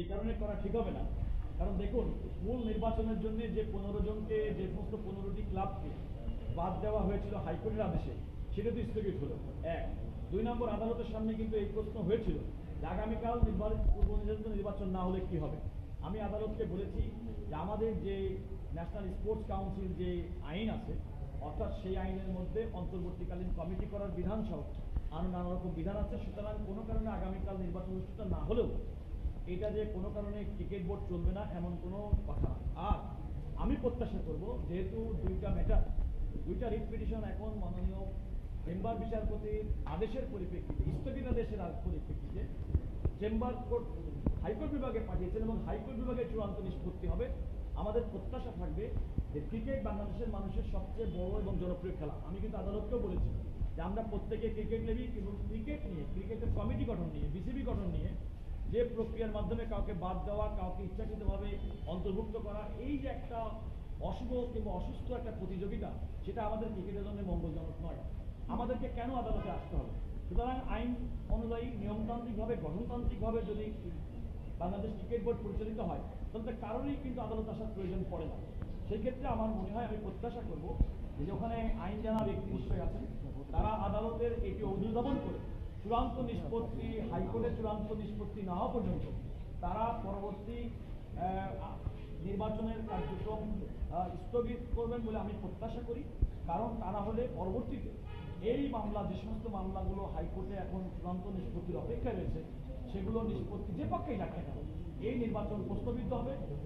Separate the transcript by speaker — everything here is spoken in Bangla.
Speaker 1: এই কারণে করা ঠিক হবে না। কারণ দেখুন, মূল নির্বাচনের জন্য যে পনেরো জনকে, যে সমস্ত পনেরোটি ক্লাবকে বাদ দেওয়া হয়েছিল হাইকোর্টের আদেশে, সেটা তো স্থগিত হলো। এক। দুই নম্বর আদালতের সামনে কিন্তু এই প্রশ্ন হয়েছিল, যে আগামীকাল নির্ধারিত নির্বাচন না হলে কি হবে? আমি আদালতকে বলেছি যে আমাদের যে ন্যাশনাল স্পোর্টস কাউন্সিল যে আইন আছে, অর্থাৎ সেই আইনের মধ্যে অন্তর্বর্তীকালীন কমিটি করার বিধান সহ আরও নানা রকম বিধান আছে। সুতরাং কোনো কারণে আগামীকাল নির্বাচন অনুষ্ঠিত না হলেও এটা যে কোনো কারণে ক্রিকেট বোর্ড চলবে না, এমন কোনো কথা আর আমি প্রত্যাশা করব, যেহেতু দুইটা ম্যাটার দুইটা রিট পিটিশন এখন মাননীয় চেম্বার বিচারপতির আদেশের পরিপ্রেক্ষিতে, স্থগিতাদেশের পরিপ্রেক্ষিতে চেম্বার কোর্ট হাইকোর্ট বিভাগে পাঠিয়েছেন এবং হাইকোর্ট বিভাগে চূড়ান্ত নিষ্পত্তি হবে। আমাদের প্রত্যাশা থাকবে যে ক্রিকেট বাংলাদেশের মানুষের সবচেয়ে বড় এবং জনপ্রিয় খেলা। আমি কিন্তু আদালতকেও বলেছি যে আমরা প্রত্যেকে ক্রিকেট নেবি এবং ক্রিকেট নিয়ে, ক্রিকেটের কমিটি গঠন নিয়ে, বিসিবি গঠন নিয়ে যে প্রক্রিয়ার মাধ্যমে কাউকে বাদ দেওয়া, কাউকে ইচ্ছাকৃতভাবে অন্তর্ভুক্ত করা, এই যে একটা অশুভ কিংবা অসুস্থ একটা প্রতিযোগিতা, সেটা আমাদের ক্রিকেটের জন্য মঙ্গলজনক নয়। আমাদেরকে কেন আদালতে আসতে হবে? সুতরাং আইন অনুযায়ী নিয়মতান্ত্রিকভাবে, গঠনতান্ত্রিকভাবে যদি বাংলাদেশ ক্রিকেট বোর্ড পরিচালিত হয়, তাহলে তার কারণেই কিন্তু আদালত আসার প্রয়োজন পড়ে না। সেই ক্ষেত্রে আমার মনে হয়, আমি প্রত্যাশা করব যে ওখানে আইন জানা ব্যক্তি নিশ্চয়ই আছেন, তারা আদালতের এটি অনুধাবন করে। চূড়ান্ত নিষ্পত্তি হাইকোর্টের চূড়ান্ত নিষ্পত্তি না হওয়া পর্যন্ত তারা পরবর্তী নির্বাচনের কার্যক্রম স্থগিত করবেন বলে আমি প্রত্যাশা করি। কারণ তা না হলে পরবর্তীতে এই মামলা, যে সমস্ত মামলাগুলো হাইকোর্টে এখন চূড়ান্ত নিষ্পত্তির অপেক্ষায় রয়েছে, সেগুলো নিষ্পত্তি যে পক্ষেই রাখে না, এই নির্বাচন প্রস্তাবিত হবে।